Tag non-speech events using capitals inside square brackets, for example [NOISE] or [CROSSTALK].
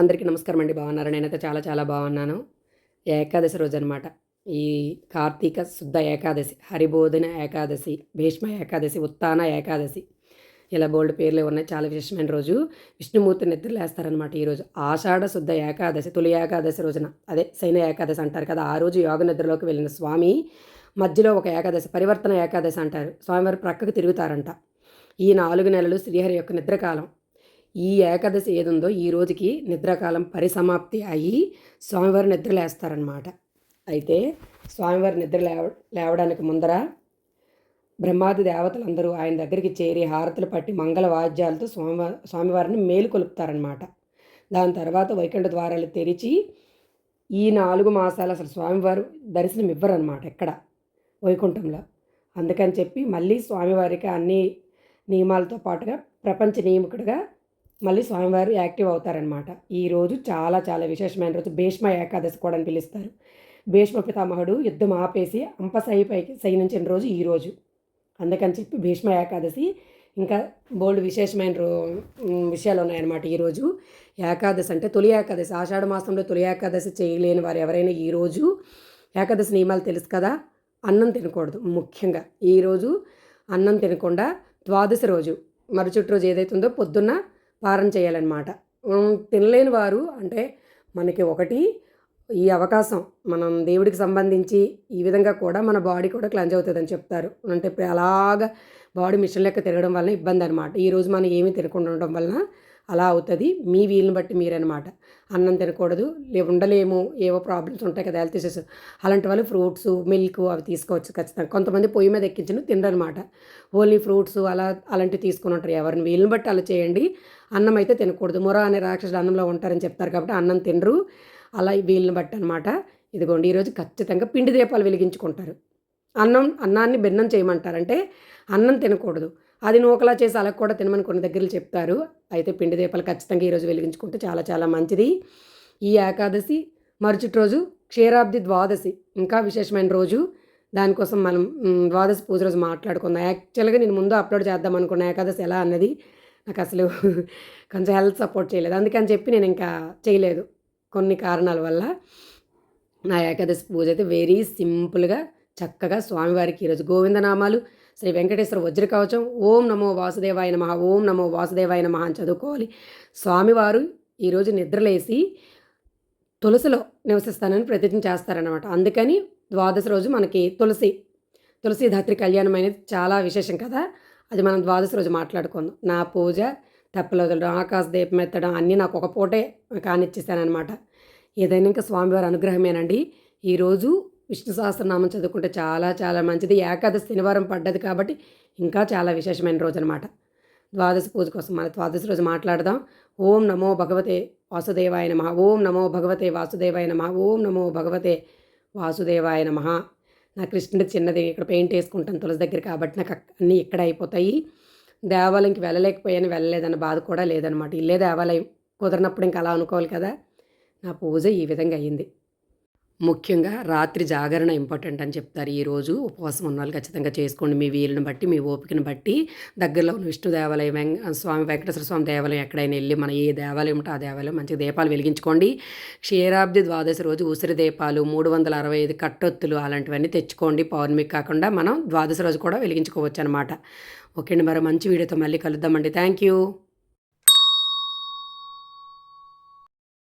అందరికీ నమస్కారం అండి. బాగున్నారు? నేనైతే చాలా చాలా బాగున్నాను. ఏకాదశి రోజు అనమాట ఈ కార్తీక శుద్ధ ఏకాదశి హరిబోధన ఏకాదశి భీష్మ ఏకాదశి ఉత్తాన ఏకాదశి ఇలా బోల్డ్ పేర్లు ఉన్నాయి. చాలా విశేషమైన రోజు. విష్ణుమూర్తి నిద్రలేస్తారనమాట ఈరోజు ఆషాఢ శుద్ధ ఏకాదశి తొలి ఏకాదశి రోజున. అదే శైన ఏకాదశి అంటారు కదా ఆ రోజు యోగ నిద్రలోకి వెళ్ళిన స్వామి మధ్యలో ఒక ఏకాదశి పరివర్తన ఏకాదశి అంటారు. స్వామివారి ప్రక్కకు తిరుగుతారంట. ఈ నాలుగు నెలలు శ్రీహరి యొక్క నిద్రకాలం. ఈ ఏకాదశి ఏదుందో ఈ రోజుకి నిద్రాకాలం పరిసమాప్తి అయ్యి స్వామివారి నిద్ర లేస్తారనమాట అయితే స్వామివారి నిద్ర లేవ లేవడానికి ముందర బ్రహ్మాది దేవతలందరూ ఆయన దగ్గరికి చేరి హారతులు పట్టి మంగళ వాద్యాలతో స్వామివారి స్వామివారిని మేలుకొలుపుతారనమాట దాని తర్వాత వైకుంఠ ద్వారాలు తెరిచి ఈ నాలుగు మాసాలు అసలు స్వామివారు దర్శనం ఇవ్వరనమాట ఎక్కడ? వైకుంఠంలో. అందుకని చెప్పి మళ్ళీ స్వామివారికి అన్ని నియమాలతో పాటుగా ప్రపంచ నియమకుడిగా మళ్ళీ స్వామివారు యాక్టివ్ అవుతారనమాట ఈరోజు చాలా చాలా విశేషమైన రోజు. భీష్మ ఏకాదశి కూడా అని పిలుస్తారు. భీష్మ పితామహుడు యుద్ధం ఆపేసి అంపసాయి పైకి సైనించిన రోజు ఈరోజు అందుకని చెప్పి భీష్మ ఏకాదశి ఇంకా బోల్డ్ విశేషమైన రో విషయాలు ఉన్నాయన్నమాట ఈరోజు ఏకాదశి అంటే తొలి ఏకాదశి. ఆషాఢ మాసంలో తొలి ఏకాదశి చేయలేని వారు ఎవరైనా ఈరోజు ఏకాదశి నియమాలు తెలుసు కదా? అన్నం తినకూడదు ముఖ్యంగా. ఈరోజు అన్నం తినకుండా ద్వాదశి రోజు మరుచుట్టు రోజు ఏదైతే ఉందో పొద్దున్న పారం చేయాలన్నమాట. తినలేని వారు అంటే మనకి ఒకటి ఈ అవకాశం. మనం దేవుడికి సంబంధించి ఈ విధంగా కూడా మన బాడీ కూడా క్లంజ్ అవుతుందని చెప్తారు. అంటే అలాగా బాడీ మిషన్ లెక్క తిరగడం వల్ల ఇబ్బంది అనమాట ఈరోజు మనం ఏమీ తినకుండా ఉండడం వలన అలా అవుతుంది. మీ వీలుని బట్టి మీరనమాట అన్నం తినకూడదు. ఉండలేము. ఏవో ప్రాబ్లమ్స్ ఉంటాయి కదా హెల్త్ ఇష్యూస్. అలాంటి వాళ్ళు ఫ్రూట్స్ మిల్క్ అవి తీసుకోవచ్చు ఖచ్చితంగా. కొంతమంది పొయ్యి మీద ఎక్కించిన తినరనమాట ఓన్లీ ఫ్రూట్స్ అలా అలాంటివి తీసుకుని ఉంటారు. ఎవరిని వీలుని బట్టి అలా చేయండి. అన్నం అయితే తినకూడదు. మొర అనే రాక్షసులు అన్నంలో ఉంటారని చెప్తారు కాబట్టి అన్నం తినరు. అలా వీళ్ళని బట్టి అనమాట ఇదిగోండి ఈరోజు ఖచ్చితంగా పిండి దీపాలు వెలిగించుకుంటారు. అన్నం అన్నాన్ని భిన్నం చేయమంటారంటే అన్నం తినకూడదు. అది నూకలా చేసి అలా కూడా తినమని కొన్ని దగ్గరలు చెప్తారు. అయితే పిండి దీపాలు ఖచ్చితంగా ఈరోజు వెలిగించుకుంటే చాలా చాలా మంచిది. ఈ ఏకాదశి మరుచుటి రోజు క్షీరాబ్ది ద్వాదశి ఇంకా విశేషమైన రోజు. దానికోసం మనం ద్వాదశి పూజ రోజు మాట్లాడుకుందాం. యాక్చువల్గా నేను ముందు అప్లోడ్ చేద్దాం అనుకున్న ఏకాదశి ఎలా అన్నది. నాకు అసలు [LAUGHS] కొంచెం హెల్త్ సపోర్ట్ చేయలేదు. అందుకని చెప్పి నేను ఇంకా చేయలేదు కొన్ని కారణాల వల్ల. నా ఏకాదశి పూజ అయితే వెరీ సింపుల్గా చక్కగా స్వామివారికి ఈరోజు గోవిందనామాలు శ్రీ వెంకటేశ్వర వజ్ర కవచం ఓం నమో వాసుదేవాయ నమ ఓం నమో వాసుదేవాయ నమ అని చదువుకోవాలి. స్వామివారు ఈరోజు నిద్రలేసి తులసిలో నివసిస్తానని ప్రతిజ్ఞ చేస్తారనమాట అందుకని ద్వాదశ రోజు మనకి తులసి తులసి ధాత్రి కళ్యాణం అనేది చాలా విశేషం కదా. అది మనం ద్వాదశ రోజు మాట్లాడుకుందాం. నా పూజ తెప్పలు వదలడం ఆకాశ దీపం ఎత్తడం అన్నీ నాకు ఒక పూటే కానిచ్చేసానమాట ఏదైనా ఇంకా స్వామివారి అనుగ్రహమేనండి. ఈరోజు విష్ణు సహస్రనామం చదువుకుంటే చాలా చాలా మంచిది. ఏకాదశి శనివారం పడ్డది కాబట్టి ఇంకా చాలా విశేషమైన రోజు అనమాట ద్వాదశి పూజ కోసం మన ద్వాదశి రోజు మాట్లాడదాం. ఓం నమో భగవతే వాసుదేవాయ నమ. ఓం నమో భగవతే వాసుదేవాయ నమ. ఓం నమో భగవతే వాసుదేవాయ నమ. నా కృష్ణుడికి చిన్నది ఇక్కడ పెయింట్ వేసుకుంటాను తులసి దగ్గర కాబట్టి నాకు అన్నీ ఇక్కడ అయిపోతాయి. దేవాలయంకి వెళ్ళలేకపోయాను వెళ్ళలేదన్న బాధ కూడా లేదనమాట ఇల్లే దేవాలయం. కుదరినప్పుడు ఇంకా అలా అనుకోవాలి కదా. నా పూజ ఈ విధంగా అయ్యింది ముఖ్యంగా రాత్రి జాగరణ ఇంపార్టెంట్ అని చెప్తారు. ఈరోజు ఉపవాసం ఉన్న వాళ్ళు ఖచ్చితంగా చేసుకోండి. మీ వీలుని బట్టి మీ ఓపికను బట్టి దగ్గరలో ఉన్న విష్ణు దేవాలయం వెంక స్వామి వెంకటేశ్వర స్వామి దేవాలయం ఎక్కడైనా వెళ్ళి మన ఏ దేవాలయం ఉంటే ఆ దేవాలయం మంచి దీపాలు వెలిగించుకోండి. క్షీరాబ్ది ద్వాదశి రోజు ఉసిరి దీపాలు మూడు వందల అరవై ఐదు కట్టొత్తులు అలాంటివన్నీ తెచ్చుకోండి. పౌర్ణమికి కాకుండా మనం ద్వాదశి రోజు కూడా వెలిగించుకోవచ్చు అనమాట ఓకే అండి మరో మంచి వీడియోతో మళ్ళీ కలుద్దామండి. Thank you